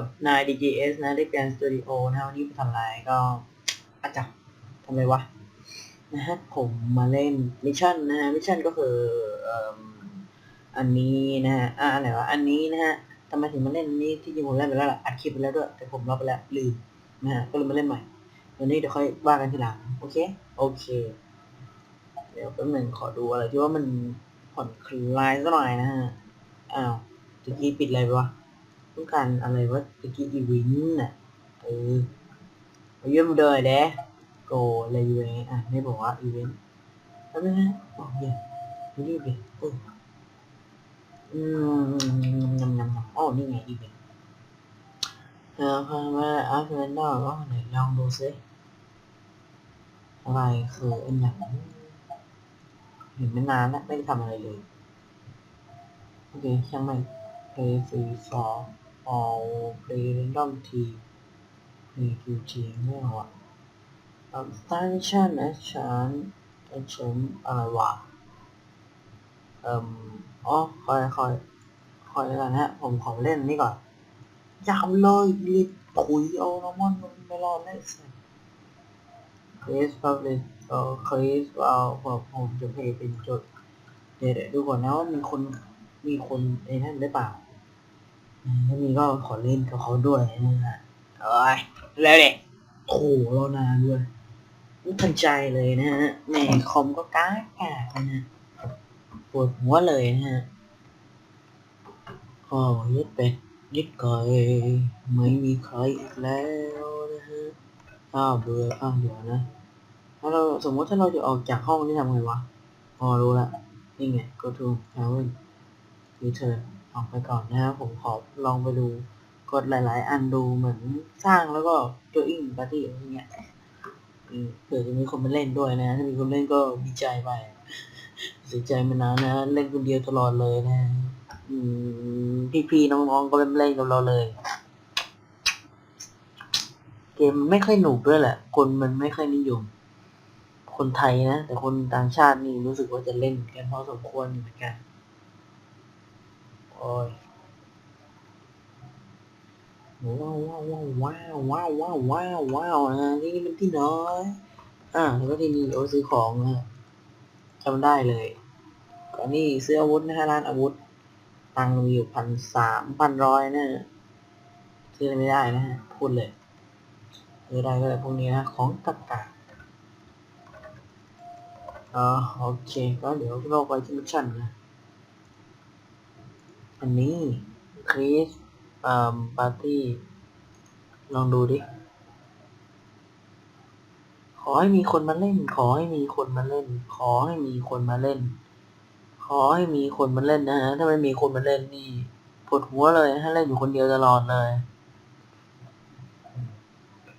กับนาย DGS นะได้แกนสตูดิโอนะวันนี้ไปทำอะไรก็อาจับทำอะไรวะนะฮะผมมาเล่นมิชชั่นนะฮะมิชชั่นก็คืออันนี้นะฮะอ่าอะไรวะอันนี้นะฮะทำไมถึงมาเล่นนี้ที่จริงผมเล่นไปแล้วล่ะอัดคลิปไปแล้วด้วยแต่ผมลบไปแล้วลืมนะฮะก็เลยมาเล่นใหม่วันนี้เดี๋ยวค่อยว่ากันทีหลังโอเคโอเค เดี๋ยวแป๊บหนึงขอดูอะไรที่ว่ามันผ่อนคลายสักหน่อยนะฮะอ้าวตะกี้ปิดอะไรไปวะ ต้องการอะไรวะตะกี้อีวินน่ะเออมาเยี่ยมเดยเด้โกอะไรอยู่ไงอะไม่บอกว่าอีเวนต์แล้วนะบอกเลยวไม่รีบดิโอ้อืมยำยำยำอ๋อนี่ไงอีเวนต์เออพามาอาร์เฟนดอร์ก็ไหนลองดูซิอะไรคืออันไหนเห็นไม่นานแล้วไม่ได้ทำอะไรเลย โอเคช่างมัน play free for all play random team play two team ไม่เอาอะ um, station นะฉันฉันอะไรวะเอ่มอ๋อคอยคอยคอยกันฮะผมขอเล่นนี่ก่อนยาวเลยรีบถุยเอาน้ำมันมันไม่รอดแน่สิคริสพับลิเอ่อคริสเอาผมผมจะเพย์เป็นจุดเดี๋ยวเดี๋ยวดูก่อนนะว่ามีคนมีคนไอ้นั่นหรือเปล่า ถ้ามีก็ขอเล่นกับเขาด้วยนะฮะเอ้ยแล้วเด็กโอ้โหรอนานด้วยทันใจเลยนะฮะแหมคอมก็ก้ากากนะฮะปวดหัวเลยนะฮะอ๋อยึดเป็ดยึดไก่ไม่มีใครอีกแล้วนะฮะอ้าวเบื่ออ้าวเดี๋ยวนะถ้าเราสมมติถ้าเราจะออกจากห้องนี่ทำไงวะพอรู้ละนี่ไง go to heaven return อ อกไปก่อนนะครับผมขอลองไปดูกดหลาย ๆ อันดูเหมือนสร้างแล้วก็ join party อะไรเงี้ยเผื่อจะมีคนมาเล่นด้วยนะถ้ามีคนเล่นก็ดีใจไปเสียใจมานานนะเล่นคนเดียวตลอดเลยนะพี่ๆน้องๆก็เล่นเล่นกับเราเลย เกมไม่ค่อยหนุกด้วยแหละ คนมันไม่ค่อยนิยม คนไทยนะ แต่คนต่างชาตินี่รู้สึกว่าจะเล่นกันพอสมควรเหมือนกัน โอ้ยว้าวว้าวว้าวว้าวว้าวว้าวว้าวนะที่นี่เป็นที่น้อย อ่าแล้วก็ที่นี่โอซื้อของนะจำได้เลยก่อนนี่ซื้ออาวุธนะฮะร้านอาวุธ ตังค์มีอยู่พันสามพันร้อยนะซื้อไม่ได้นะฮะพูดเลยซื้อได้ก็แต่พวกนี้นะของตะกาอ๋อโอเค ก็เดี๋ยวเราไปที่มิชชั่นนะ อันนี้คริสปาร์ตี้ลองดูดิ ขอให้มีคนมาเล่น ขอให้มีคนมาเล่น ขอให้มีคนมาเล่น ขอให้มีคนมาเล่นนะฮะ ถ้าไม่มีคนมาเล่นนี่ปวดหัวเลยถ้าเล่นอยู่คนเดียวตลอดเลย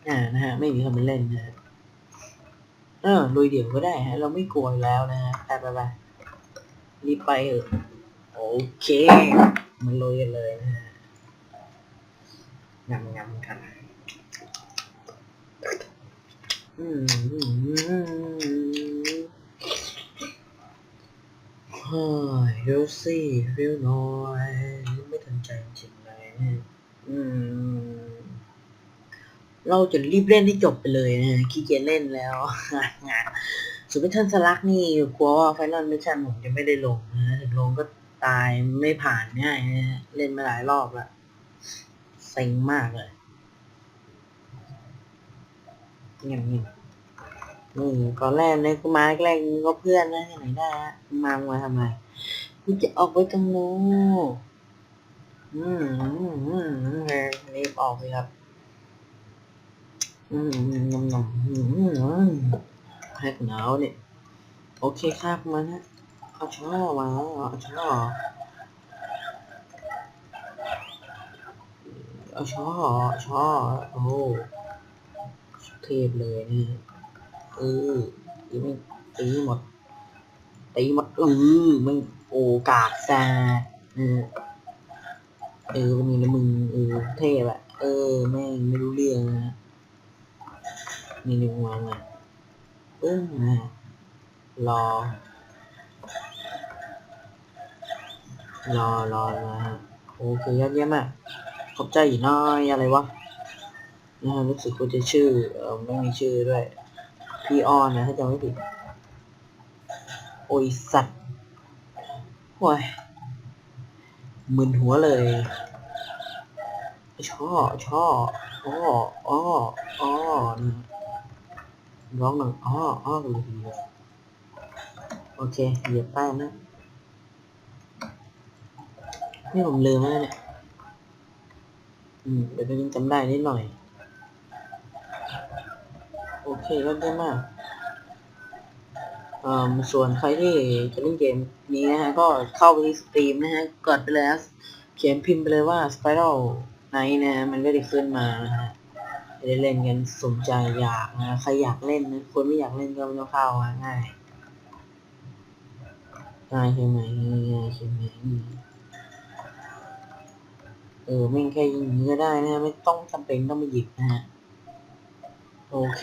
อ่า นะฮะ ไม่มีคนมาเล่นนะฮะ เออลุยเดี่ยวก็ได้ฮะ เราไม่กลัวแล้วนะฮะ ไปไปไปรีบไปเถอะ โอเคมาลุยกันเลยนะงำงำกัน อืมเฮ้ยเร็วสิเร็วหน่อย ไม่ทันใจจริงเลยเนี่ยอืม เราจะรีบเล่นให้จบไปเลยนะขี้เกียจเล่นแล้วสุดพิทันสลักนี่กลัวว่าไฟนอลมิชชั่นผมจะไม่ได้ลงนะ ถึงลงก็ ตายไม่ผ่านง่ายนะเล่นมาหลายรอบแล้วเซ็งมากเลยเงียบเงียบนี่ก่อนแรกเนี่ยกูมาแรกๆก็เพื่อนนะไหนได้ฮะมามาทำไมกูจะออกไปตรงโน้นอืมอืมอืมรีบออกเลยครับอืมอืมอืมอืมอืมอืมแฮกหนาวเนี่ยโอเคครับมานะ เอาช่อมาเอาช่อเอาชอชอโอ้เทพเลยนี่เออตีไม่ตีหมดตีหมดเออไม่โอกาสแซดเออเออวันนี้นะมึงเออเทพอะเออแม่งไม่รู้เรื่องนะนี่นึงวางอะเออนะ รอรอรอโอเคยอดเยี่ยมมากขอบใจอีกน้อยอะไรวะนะรู้สึกว่าจะชื่อเออไม่มีชื่อด้วยพี่ออนนะถ้าจำไม่ผิดโอ้ยสัตว์โอ้ยมึนหัวเลยช่อช่ออ้ออ้ออ้อนะร้องหน่อยอ้ออ้อเลยโอเคเหยียบแป้งนะ นี่ผมลืมแล้วเนี่ย อืมเดี๋ยวจะยังจำได้นิดหน่อย โอเคก็ได้มากอ่าส่วนใครที่จะเล่นเกมนี้นะฮะ ก็เข้าไปที่สตรีมนะฮะ กดไปเลยนะเขียนพิมพ์ไปเลยว่า Spiral Night นะฮะมันก็จะขึ้นมานะฮะจะได้เล่นกันสนใจอยากนะใครอยากเล่นนะคนไม่อยากเล่นก็ไม่ต้องเข้าง่ายง่ายใช่ไหมง่ายใช่ไหม ออไม่งแค่ยิงอย่างนี้ก็ได้นะไม่ต้องจำเป็นต้องมาหยิบนะฮะโอเค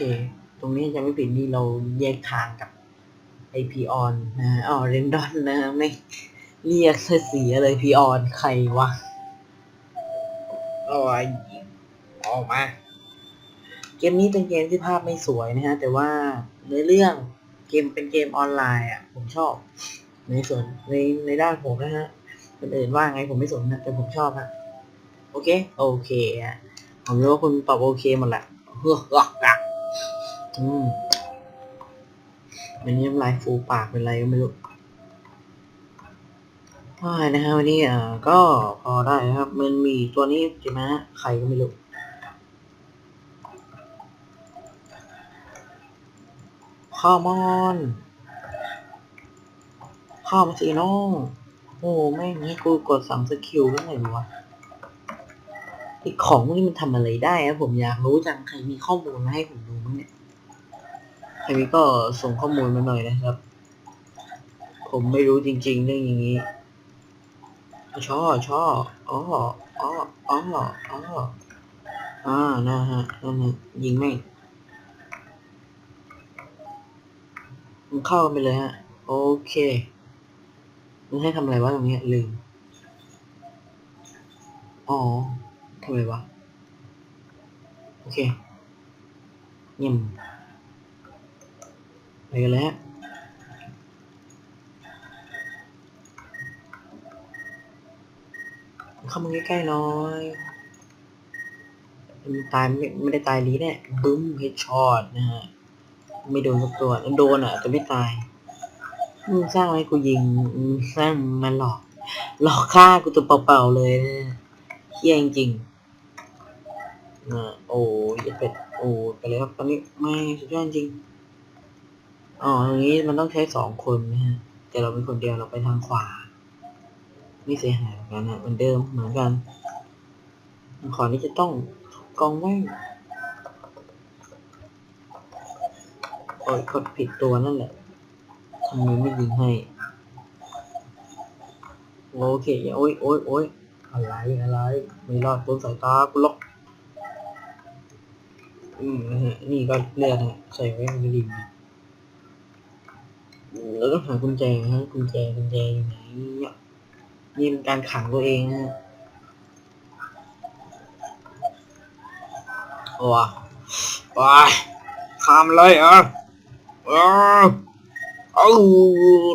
ตรงนี้จะไม่ผิดนี่เราแยกทางกับไอพีออนนะอ๋อเรนดอนนะไม่เรียกเสียเลยพีออนใครวะโอ้ยออกมาเกมนี้เป็นเกมที่ภาพไม่สวยนะฮะ แต่ว่าเนื้อเรื่องเกมเป็นเกมออนไลน์อะ ผมชอบ ในส่วนในในด้านผมนะฮะคนอื่นว่าไงผมไม่สนนะแต่ผมชอบฮะ อเค โอเคอะผมรู้ว่าคุณตอบโอเคหมดแหละเฮ้ออะอืมวันนี้น้ำลายฟูปากเป็นไรก็ไม่รู้ใช่นะฮะวันนี้อ่าก็พอได้นะครับ มันมีตัวนี้ใช่ไหมะใครก็ไม่รู้ข้ามอนข้ามสิน้องโอ้ไม่งี้กูกดสั่งสกิลได้ไงวะ อของพวกนี้มันทำอะไรได้อะผมอยากรู้จังใครมีข้อมูลมาให้ผมดูบ้งเนี่ยใครมีก็ส่งข้อมูลมาหน่อยนะครับ ผมไม่รู้จริง ๆ เรื่องอย่างนี้ชอชออ๋ออ๋ออ๋ออ๋ออ่านะฮะนั่นฮะยิงไม่งมันเข้าไปเลยฮะ โอเค มันให้ทำอะไรวะตรงนี้ลืม อ๋อ ทำไมวะ โอเคเยี่ยมไปกันแล้วเข้ามาใกล้ๆหน่อยมันตายไม่ไม่ได้ตายลีแน่บึ้มเฮดช็อตนะฮะ ไม่โดนสักตัวโดนอะแต่ไม่ตายมึงสร้างให้กูยิงสร้างมันหลอก หลอกฆ่ากูตัวเปล่าๆเลยเฮี้ยจริงๆ อ่าโอ้ยเป็ดโอ้ไปเลยครับตอนนี้ไม่สุดยอดจริงอ๋อตรงนี้มันต้องใช้สองคนนะฮะแต่เราเป็นคนเดียวเราไปทางขวาไม่เสียหายเหมือนกันนะเหมือนเดิมเหมือนกันขอนี้จะต้องกองไว้โอ้ยกดผิดตัวนั่นแหละทำไมไม่ยิงให้โอเคโอ้ยโอ้ยโอ้ยอะไรอะไรไม่รอดบนสายตากูล็อก อืมนะฮะ นี่ก็เลือดฮะใส่ไว้ในดินแล้วต้องหากุญแจฮะกุญแจกุญแจอยู่ไหนเนี่ยนี่เป็นการขังตัวเองนะฮะว้าว้าขามเลยเหรอเออเอา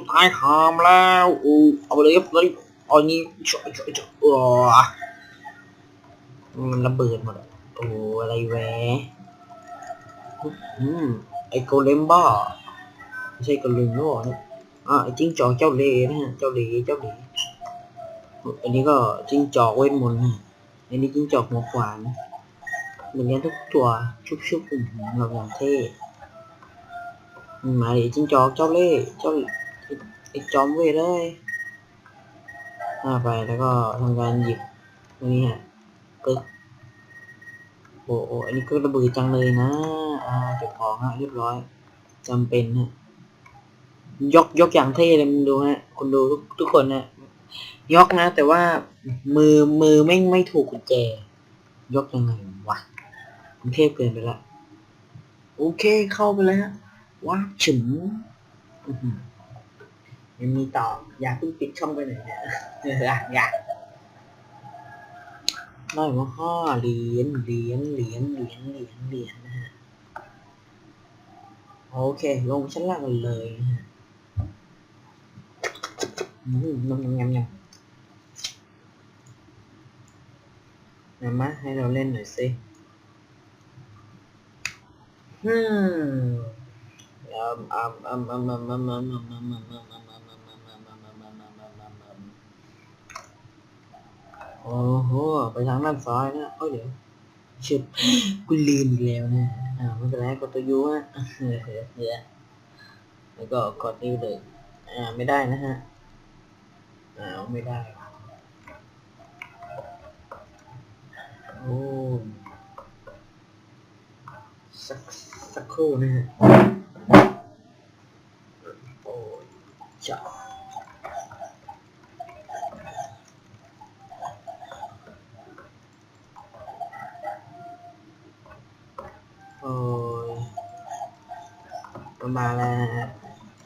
ตายขามแล้วอู้เอาไปเลยครับเลยอานี้ช่วยช่วยช่วยว้ามันระเบิดหมดโอ้อะไรแหว อืมไอโกเลมบ้าไม่ใช่โกเลมแล้วเหรอเนี่ยอ่าไอจิ้งจอกเจ้าเลนะฮะเจ้าเลเจ้าเลอันนี้ก็จิ้งจอกเวทมนต์ฮะอันนี้จิ้งจอกหัวขวานเหมือนกันทุกตัวชุบชุบอุ่มเราอย่างเท่มาดิจิ้งจอกเจ้าเล่ห์เจ้าไอจอมเวทเลยอ่าไปแล้วก็ทำการหยิบตรงนี้ฮะปึ๊บ โอ้โอ้อันนี้ก็ระเบิดจังเลยนะ อ่าเก็บของฮะเรียบร้อยจำเป็นฮะ ยกยกอย่างเท่เลยมึงดูฮะคนดูทุกทุกคนนะยกนะ แต่ว่ามือมือไม่ไม่ถูกกุญแจ ยกยังไงวะมันเทพเกินไปละโอเคเข้าไปแล้วว้าฉึงอื้อหือยังมีต่อ อย่าเพิ่งปิดช่องไปหนอยนะเอออยาก ได้มาห้าเหรียญเหรียญเหรียญเหรียญเหรียญเหรียญนะฮะโอเค ลงชั้นล่างเลยนะฮะอืมยำยำยำยำไหนมาให้เราเล่นหน่อยสิฮึมยำอ่ำอ่ำอ่ำอ่ำอ่ำอ่ำอ่ำอ่ำ โอ้โห ไปทางด้านซ้ายนะเอ้ยเดี๋ยวชุดกูลืมอีกแล้วนะ อ่าไม่เป็นไรกดตัวยูฮะเนี่ยแล้วก็กดนิ้วเลยอ่าไม่ได้นะฮะ อ่าไม่ได้ โอ้สักสักครู่นะฮะ โอ้ยจ้าโอ้ยประ มาแล้วนะฮะ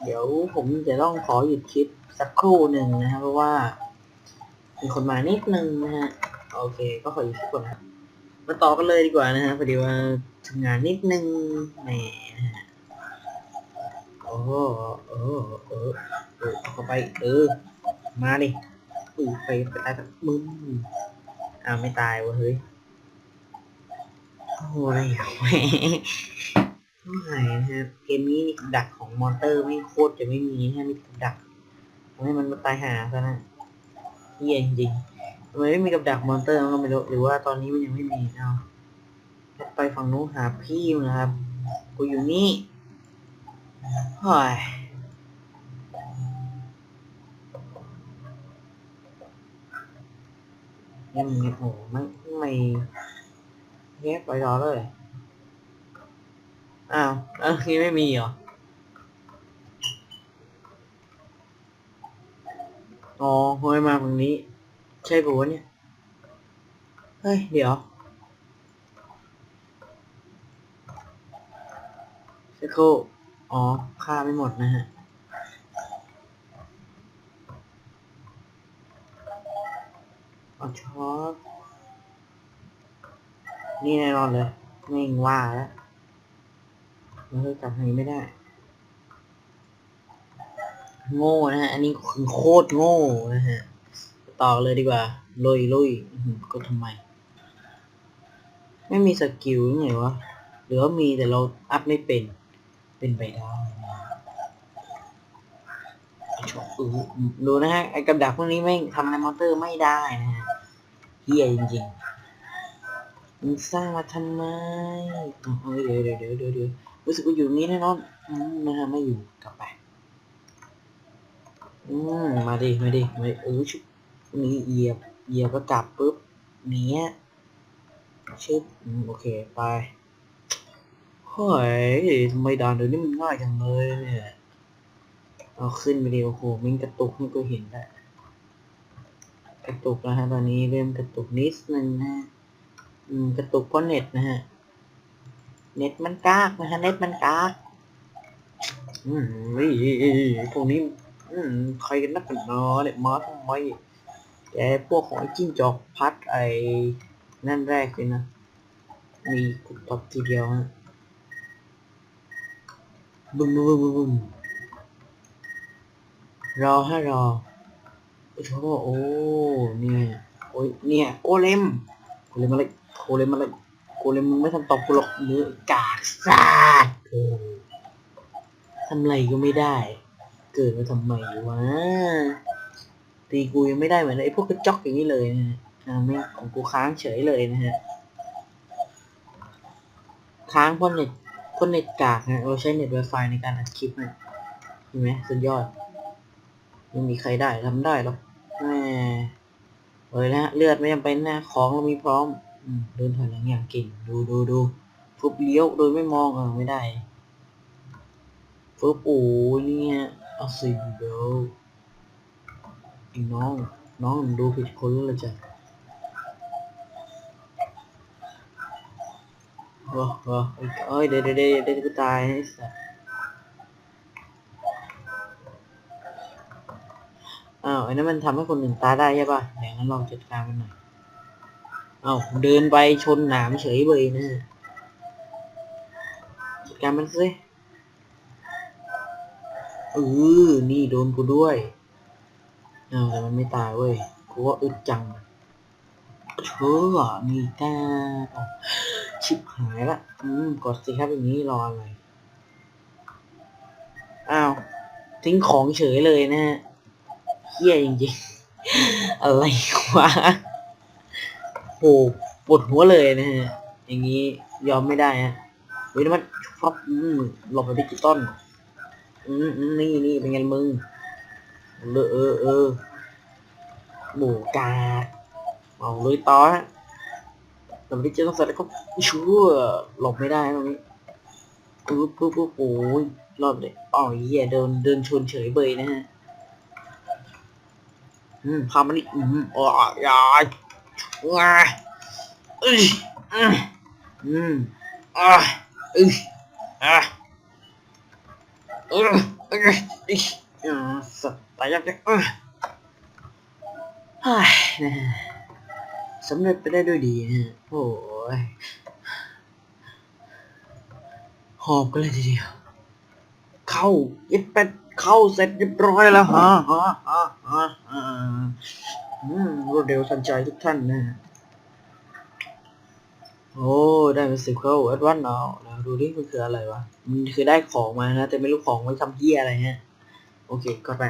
เดี๋ยวผมจะต้องขอหยุดคลิปสักครู่หนึ่งนะครับเพราะว่ามีคนมานิดนึงนะฮะโอเค ก็ขอหยุดคลิปก่อนนะครับมาต่อกันเลยดีกว่านะฮะพอดีว่าทำงานนิดนึงแหมนะฮะโอ้โหเออเออเออเอาเข้าไป เออ มาดิเออไปไปตายกับมึงอ้าวไม่ตายวะเฮ้ยโอ้ยแหม ไม่นะครับ เกมนี้นี่ดักของมอนเตอร์ไม่โคตรจะไม่มีนะมีกับดักทำให้มันมาตายหาซะนะเฮียจริงทำไมไม่มีกับดักมอนเตอร์มันก็ไม่รู้หรือว่าตอนนี้มันยังไม่มีเอาไปฝั่งนู้นหาพี่นะครับกูอยู่นี่เฮ้ยยังไงโอ้ไม่ไม่เงียบไปรอเลย อ้าวเอ้านี่ไม่มีเหรอ อ๋อเฮ้ยมาฝั่งนี้ ใช่ปะวะเนี่ย เฮ้ย เดี๋ยวสักครู่อ๋อฆ่าไม่หมดนะฮะอ๋อช็อตนี่แน่นอนเลยไม่งว่าแล้ว มันก็จับทางนี้ไม่ได้ โง่นะฮะ อันนี้คือโคตรโง่นะฮะ ต่อเลยดีกว่า ลุยลุยก็ทำไม ไม่มีสกิลยังไงวะ หรือว่ามีแต่เราอัพไม่เป็น เป็นไปได้นะเออดูนะฮะ ไอ้กับดักพวกนี้ไม่ทำอะไรมอเตอร์ไม่ได้นะฮะเฮียจริงๆมึงสร้างมาทำไมอ๋อเดี๋ยวเดี๋ยวเดี๋ยวเดี๋ยว รู้สึกว่าอยู่นี้แน่นอนอืมนะฮะไม่อยู่กลับไปอืมมาดิมาดิมาเออชุบนี้เหยียบเหยียบก็กลับปุ๊บเนี้ยชึบอืมโอเคไปเฮ้ยทำไมด่านเดี๋ยวนี้มันง่ายจังเลยเนี่ยเอาขึ้นไปดิโอ้โหมิงกระตุกให้กูเห็นได้กระตุกแล้วฮะตอนนี้เริ่มกระตุกนิดนึงนะฮะอืมกระตุกเพราะเน็ตนะฮะ เน็ตมันกากนะฮะเน็ตมันกากอืมนี่พวกนี้อืมใครกันนักกันเนาะเนี่ยมาทำไมแกพวกหอยจิ้งจอกพัดไอ้นั่นแรกเลยนะ มีกุบตับทีเดียวฮะบึมบึมบึ้มบึมรอฮะรอโอ้โหโอ้เนี่ยโอ้ยเนี่ยโกเลมโกเลมอะไรโกเลมอะไร กเลมมึงไม่ทำตอบกูหรอกเนื้อกากซาดโอ้ทำไรก็ไม่ได้ เกิดมาทำไมวะตีกูยังไม่ได้เหมือนไอ้พวกกระจอกอย่างนี้เลยนะฮะอ่าไม่ของกูค้างเฉยเลยนะฮะ ค้างเพราะเน็ตเพราะเน็ตกากนะเราใช้เน็ต Wi-Fi ในการอัดคลิปนะเห็นไหมสุดยอดไม่มีใครได้ทำได้หรอกแหมเลยนะฮะเลือดไม่จำเป็นนะของเรามีพร้อมอืม เดินถอยหลังอย่างเก่ง ดูดูดูฟุบเลี้ยวโดยไม่มองเออไม่ได้ฟุบโอ้เนี่ยเอาสิเดี๋ยวไอ้น้อง น้องดูผิดคนแล้วล่ะจ้ะว้าวว้าวเอ้ยเดี๋ยวเดี๋ยวเดี๋ยวเดี๋ยวกูตายไอ้สัสอ้าวไอ้นั่นมันทำให้คนอื่นตายได้ใช่ป่ะเดี๋ยวงั้นลองจัดการมันหน่อย เอาเดินไปชนหนามเฉยเลยนะจัดการมันสิเออนี่โดนกูด้วยเอาแต่มันไม่ตายเว้ยกูว่าอึดจังเชื่อนี่แก้วชิบหายละ อืม กดสิครับอย่างนี้รออะไร อ้าว ทิ้งของเฉยเลยนะฮะเฮี้ยจริงๆ อะไรวะ โหปวดหัวเลยนะฮะอย่างนี้ยอมไม่ได้ฮะเว้ยมันฟับอืมหลบไปดิจิตอลอืมอืมนี่นี่เป็นไงมึงเออเออเออหมูกาเอาเลยต่อฮะหลบไปดิจิตอลเสร็จแล้วก็ชั่วหลบไม่ได้ตรงนี้ปึ๊บปึ๊บปึ๊บโอ้ยรอบเลยอ๋อเหี้ยเดินเดินชนเฉยเบยนะฮะอืมพามันนี่อืมอ๋อยาย ว้าอ้ยอืมอืมอ่าอ้ยอ่าเออเอ้ยอีอ่าสัตว์ตายยักษ์เออเฮ้ยนะสำเร็จไปได้ด้วยดีนะฮะโอ้ยหอบกันเลยทีเดียว เข้าย็ดเป็ดเข้าเสร็จเรียบร้อยแล้วฮะฮะฮะฮะ รวดเร็วทันใจทุกท่านนะโอ้ได้เป็นสิบเข้าแอดวานเอาแล้วดูดิมันคืออะไรวะมันคือได้ของมานะแต่ไม่รู้ของไว้ทำเหี้ยอะไรฮะโอเคก็ไป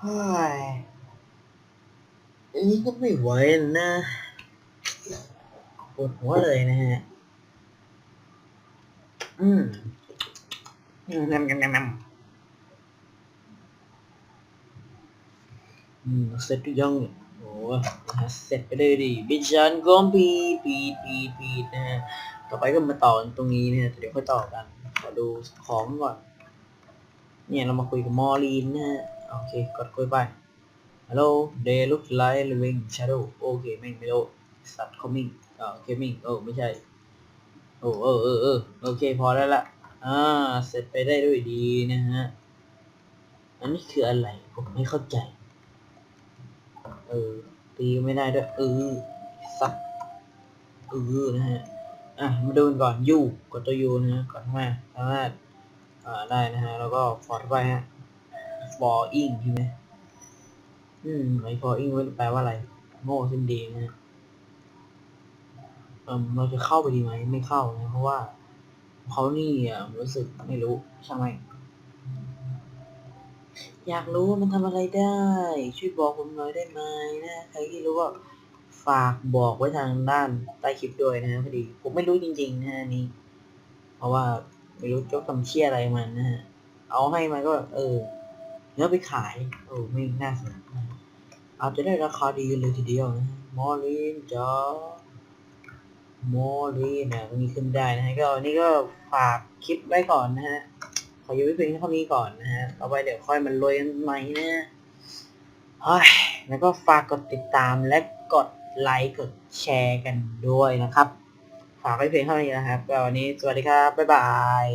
เฮ้ยอันนี้ก็ไม่ไหวนะปวดหัวเลยนะฮะ อืมนำนำนำน อืมเสร็จหรือยังโอ้นะฮะเสร็จไปเลยดิบิชันกอมปีปีปีปีนะฮะต่อไปก็มาต่อตรงนี้เนะฮะเดี๋ยวค่อยต่อกันขอดูของก่อน เนี่ยเรามาคุยกับมอลีนนะฮะโอเคกดคุยไป Hello they look like living shadow โอเคไม่ไม่รู้ start coming อ่า coming โอ้ไม่ใช่โอ้เออเออเออโอเคพอแล้วละอ่าเสร็จไปได้ด้วยดีนะฮะ อันนี้คืออะไรผมไม่เข้าใจ เออ ตีไม่ได้ด้วยเออสักเออนะฮะอะมาดูกันก่อนยูกดตัวยูนะฮะกดเข้ามาสามารถอ่าได้นะฮะแล้วก็ฟอร์ดไปฮะ for in ใช่ไหมอืมไอ้ for in แปลว่าอะไร โง่สิ้นดีนะฮะเออเราจะเข้าไปดีไหมไม่เข้านะเพราะว่าเขานี่อะรู้สึกไม่รู้ใช่ไหม อยากรู้ว่ามันทำอะไรได้ ช่วยบอกผมหน่อยได้ไหมนะใครที่รู้ว่าฝากบอกไว้ทางด้านใต้คลิปด้วยนะพอดี ผมไม่รู้จริงๆนะนี่เพราะว่าไม่รู้จะทำเชี่ยอะไรมันนะฮะเอาให้มันก็ เออเนื้อไปขายเออไม่น่าสนนะอาจจะได้ราคาดีเลยทีเดียวนะมอลินจ้าโมลีนะตรงนี้ขึ้นได้นะฮะก็นนี้ก็ฝากคลิปไว้ก่อนนะฮะ ขออยู่ไว้เพียงเท่านี้ก่อนนะฮะต่อไปเดี๋ยวค่อยมันรวยกันใหม่นะเฮ้ยแล้วก็ฝากกดติดตามและกดไลค์กดแชร์กันด้วยนะครับ ฝากไว้เพียงเท่านี้นะครับวันนี้สวัสดีครับ บ๊ายบาย